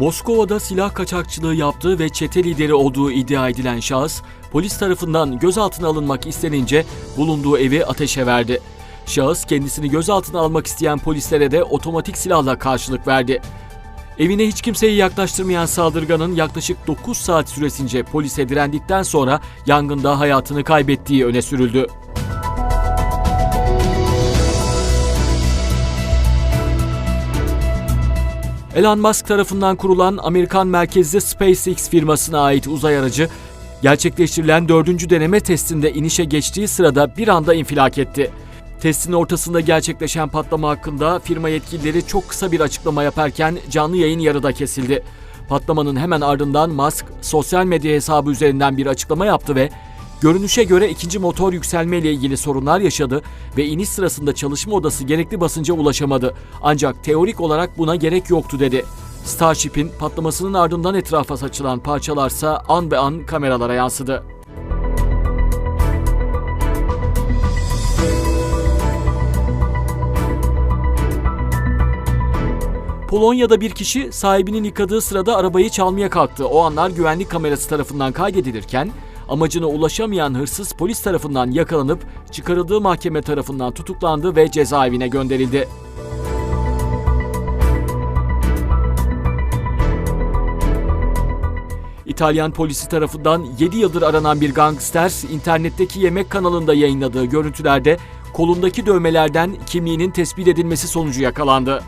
Moskova'da silah kaçakçılığı yaptığı ve çete lideri olduğu iddia edilen şahıs, polis tarafından gözaltına alınmak istenince bulunduğu evi ateşe verdi. Şahıs kendisini gözaltına almak isteyen polislere de otomatik silahla karşılık verdi. Evine hiç kimseyi yaklaştırmayan saldırganın yaklaşık 9 saat süresince polise direndikten sonra yangında hayatını kaybettiği öne sürüldü. Elon Musk tarafından kurulan Amerikan merkezli SpaceX firmasına ait uzay aracı, gerçekleştirilen dördüncü deneme testinde inişe geçtiği sırada bir anda infilak etti. Testin ortasında gerçekleşen patlama hakkında firma yetkilileri çok kısa bir açıklama yaparken canlı yayın yarıda kesildi. Patlamanın hemen ardından Musk sosyal medya hesabı üzerinden bir açıklama yaptı ve görünüşe göre ikinci motor yükselme ile ilgili sorunlar yaşadı ve iniş sırasında çalışma odası gerekli basınca ulaşamadı. Ancak teorik olarak buna gerek yoktu dedi. Starship'in patlamasının ardından etrafa saçılan parçalarsa an be an kameralara yansıdı. Polonya'da bir kişi sahibinin yıkadığı sırada arabayı çalmaya kalktı. O anlar güvenlik kamerası tarafından kaydedilirken amacına ulaşamayan hırsız polis tarafından yakalanıp çıkarıldığı mahkeme tarafından tutuklandı ve cezaevine gönderildi. İtalyan polisi tarafından 7 yıldır aranan bir gangster internetteki yemek kanalında yayınladığı görüntülerde kolundaki dövmelerden kimliğinin tespit edilmesi sonucu yakalandı.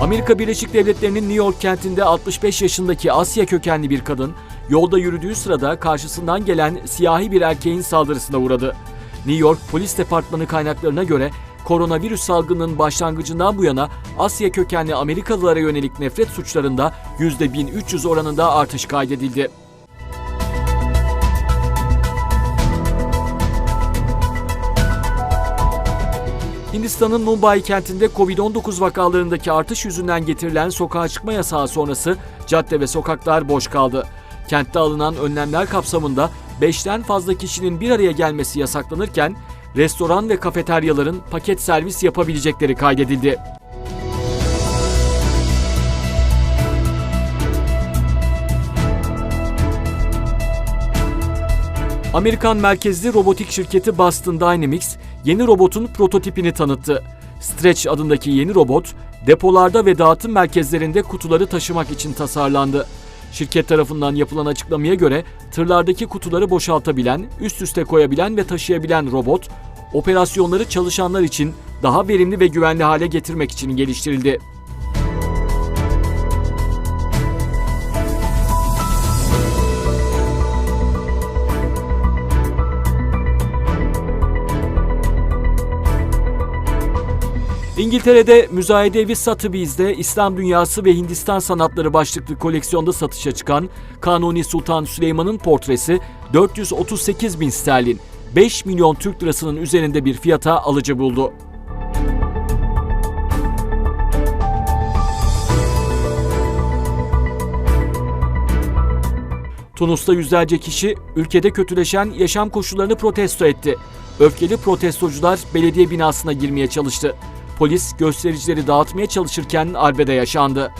Amerika Birleşik Devletleri'nin New York kentinde 65 yaşındaki Asya kökenli bir kadın yolda yürüdüğü sırada karşısından gelen siyahi bir erkeğin saldırısına uğradı. New York Polis Departmanı kaynaklarına göre koronavirüs salgınının başlangıcından bu yana Asya kökenli Amerikalılara yönelik nefret suçlarında %1300 oranında artış kaydedildi. Hindistan'ın Mumbai kentinde Covid-19 vakalarındaki artış yüzünden getirilen sokağa çıkma yasağı sonrası cadde ve sokaklar boş kaldı. Kentte alınan önlemler kapsamında 5'ten fazla kişinin bir araya gelmesi yasaklanırken restoran ve kafeteryaların paket servis yapabilecekleri kaydedildi. Amerikan merkezli robotik şirketi Boston Dynamics yeni robotun prototipini tanıttı. Stretch adındaki yeni robot, depolarda ve dağıtım merkezlerinde kutuları taşımak için tasarlandı. Şirket tarafından yapılan açıklamaya göre tırlardaki kutuları boşaltabilen, üst üste koyabilen ve taşıyabilen robot, operasyonları çalışanlar için daha verimli ve güvenli hale getirmek için geliştirildi. İngiltere'de müzayede evi Sotheby's'de İslam Dünyası ve Hindistan Sanatları başlıklı koleksiyonda satışa çıkan Kanuni Sultan Süleyman'ın portresi 438 bin sterlin, 5 milyon Türk lirasının üzerinde bir fiyata alıcı buldu. Tunus'ta yüzlerce kişi ülkede kötüleşen yaşam koşullarını protesto etti. Öfkeli protestocular belediye binasına girmeye çalıştı. Polis göstericileri dağıtmaya çalışırken arbede yaşandı.